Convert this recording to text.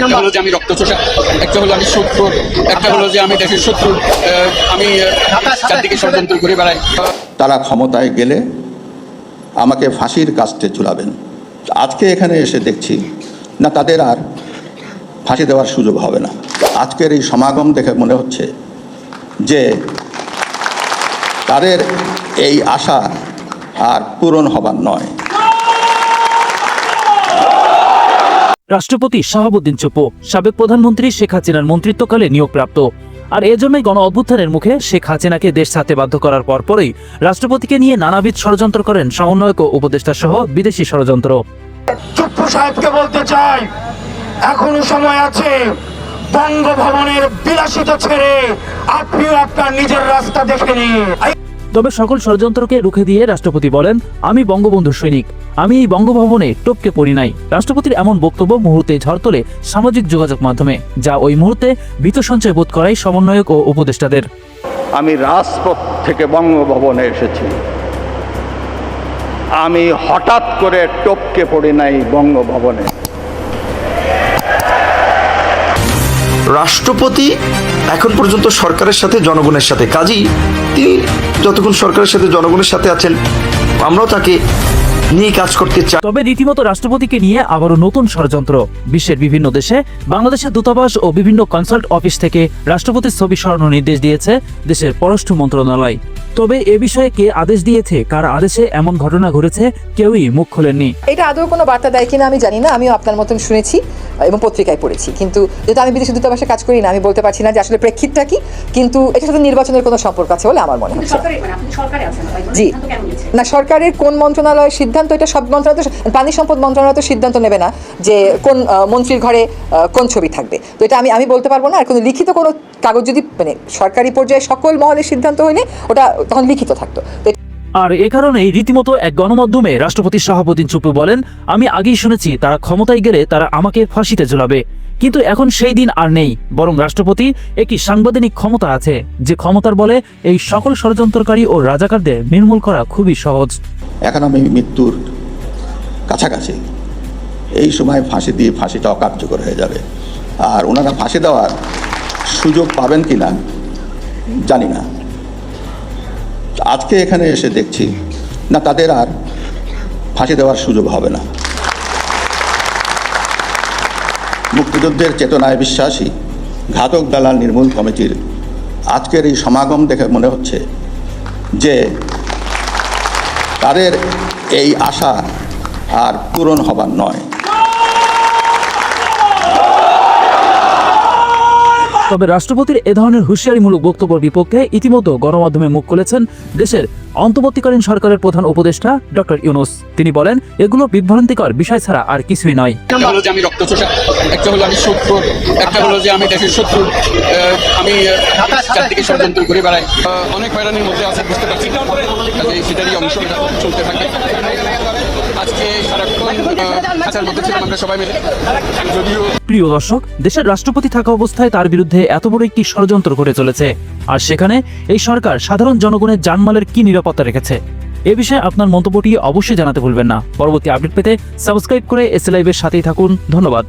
একটা হলো যে আমি রক্ত চোষা একটা হলো আমি শত্রু একটা হলো যে আমি দেশের শত্রু আমি চারদিকে ষড়যন্ত্র করে বেড়াই। তারা ক্ষমতায় গেলে আমাকে ফাঁসির কাস্টে ঝুলাবেন। আজকে এখানে এসে দেখছি না তাদের আর ফাঁসি দেওয়ার সুযোগ হবে না। আজকের এই সমাগম দেখে মনে হচ্ছে যে তাদের এই আশা আর পূরণ হবার নয়। রাষ্ট্রপতি শাহাবুদ্দিন চুপু, সাবেক প্রধানমন্ত্রী শেখ হাসিনার মন্ত্রিত্বকালে নিয়োগপ্রাপ্ত। আর এজন্যই গণ অভ্যুত্থানের মুখে শেখ হাসিনাকে দেশ ছাড়তে বাধ্য করার পরপরই রাষ্ট্রপতিকে নিয়ে নানাবিধ ষড়যন্ত্র করেন সমন্বয়ক ও উপদেষ্টা সহ বিদেশি ষড়যন্ত্র। সাহেবকে বলতে চাই, এখনও সময় আছে বঙ্গভবনের বিলাসিতা ছেড়ে আপনিও আপনার নিজের রাস্তা দেখে নিন। তবে সকল ষড়যন্ত্রকে রুখে দিয়ে রাষ্ট্রপতি বলেন আমি বঙ্গবন্ধু সৈনিক। আমি এই বঙ্গভবনে টপকে পড়ি নাই। রাষ্ট্রপতির এমন বক্তব্য মুহূর্তে ঝড় তোলে সামাজিক যোগাযোগ মাধ্যমে যা ওই মুহূর্তে ভীত সঞ্চয় বোধ করায় সমন্বয়ক ও উপদেষ্টাদের। আমি রাজপথ থেকে বঙ্গভবনে এসেছি। আমি হঠাৎ করে টপকে পড়ি নাই বঙ্গভবনে। রাষ্ট্রপতি এখন পর্যন্ত সরকারের সাথে জনগণের সাথে কাজী তিনি যতক্ষণ সরকারের সাথে জনগণের সাথে আছেন আমরাও তাকে নিয়ে কাজ করতে চাই। তবে রীতিমতো রাষ্ট্রপতিকে নিয়ে আবারও নতুন ষড়যন্ত্র। বিশ্বের বিভিন্ন দেশে বাংলাদেশের দূতাবাস ও বিভিন্ন কনসাল্ট অফিস থেকে রাষ্ট্রপতির ছবি সরানোর নির্দেশ দিয়েছে দেশের পররাষ্ট্র মন্ত্রণালয়। তবে এ বিষয়ে কে আদেশ দিয়েছে কার আদেশে এমন ঘটনা ঘটেছে কেউই মুখ খোলেননি। এটা আদৌ কোনো বার্তা দেয় কিনা আমি জানি না আমিও আপনার মতন শুনেছি। এবং পত্রিকায় পড়েছি। কিন্তু যেহেতু আমি বিদেশি দূতাবাসে কাজ করি না আমি বলতে পারছি না যে আসলে প্রেক্ষিতটা কি কিন্তু এটার সাথে নির্বাচনের কোনো সম্পর্ক আছে বলে আমার মনে হচ্ছে। মানে জি। না সরকারের কোন মন্ত্রণালয়ের সিদ্ধান্ত এটা সব মন্ত্রণালয় তো পানি সম্পদ মন্ত্রণালয় তো সিদ্ধান্ত নেবে না যে কোন মন্ত্রীর ঘরে কোন ছবি থাকবে। তো এটা আমি আমি বলতে পারব না আর কোনো লিখিত কোনো কাগজ যদি মানে সরকারি পর্যায়ে সকল মহলের সিদ্ধান্ত হইলে ওটা তখন লিখিত থাকতো। তো আর এ কারণেই রীতিমতো এক গণমাধ্যমে রাষ্ট্রপতি শাহাবুদ্দিন চুপু বলেন, আমি আগেই শুনেছি তারা ক্ষমতায় গেলে তারা আমাকে ফাঁসিতে ঝুলাবে। কিন্তু এখন সেই দিন আর নেই। বরং রাষ্ট্রপতি একটি সাংবিধানিক ক্ষমতা আছে, যে ক্ষমতার বলে এই সকল ষড়যন্ত্রকারী ও রাজাকারদের নির্মূল করা খুবই সহজ। এখন আমি মৃত্যুর কাছাকাছি। এই সময় ফাঁসি দিয়ে ফাঁসিটা অকার্যকর হয়ে যাবে। আর ওনারা ফাঁসি দেওয়ার সুযোগ পাবেন কি না জানি না। আজকে এখানে এসে দেখছি, না তাদের আর ফাঁসি দেওয়ার সুযোগ হবে না। মুক্তিযুদ্ধের চেতনায় বিশ্বাসী ঘাতক দালাল নির্মূল কমিটির আজকের এই সমাগম দেখে মনে হচ্ছে যে তাদের এই আশা আর পূরণ হবার নয়। তবে রাষ্ট্রপতির এ ধরনের হুঁশিয়ারিমূলক বক্তব্যের বিপক্ষে ইতিমধ্যে গণমাধ্যমে মুখ খুলেছেন দেশের অন্তর্বর্তীকালীন সরকারের প্রধান উপদেষ্টা ডক্টর ইউনুস। তিনি বলেন, এগুলো বিভ্রান্তিকর বিষয় ছাড়া আর কিছুই নয়। আমি শত্রু একটা হলো যে আমি দেশের শত্রু আমি চারদিকে ষড়যন্ত্র করে বেড়াই। অনেক হয়রানির মধ্যে আছে, বুঝতে পারছি। সেটারই অংশ চলতে থাকে। আজকে সারাক্ষণ আহ, খাঁচার ছিলাম আমরা সবাই মিলে। যদিও প্রিয় দর্শক দেশের রাষ্ট্রপতি থাকা অবস্থায় তার বিরুদ্ধে এত বড় একটি ষড়যন্ত্র করে চলেছে। আর সেখানে এই সরকার সাধারণ জনগণের জানমালের কি নিরাপত্তা রেখেছে? এ বিষয়ে আপনার মন্তব্যটি অবশ্যই জানাতে ভুলবেন না। পরবর্তী আপডেট পেতে সাবস্ক্রাইব করে এস লাইভের সাথেই থাকুন। ধন্যবাদ।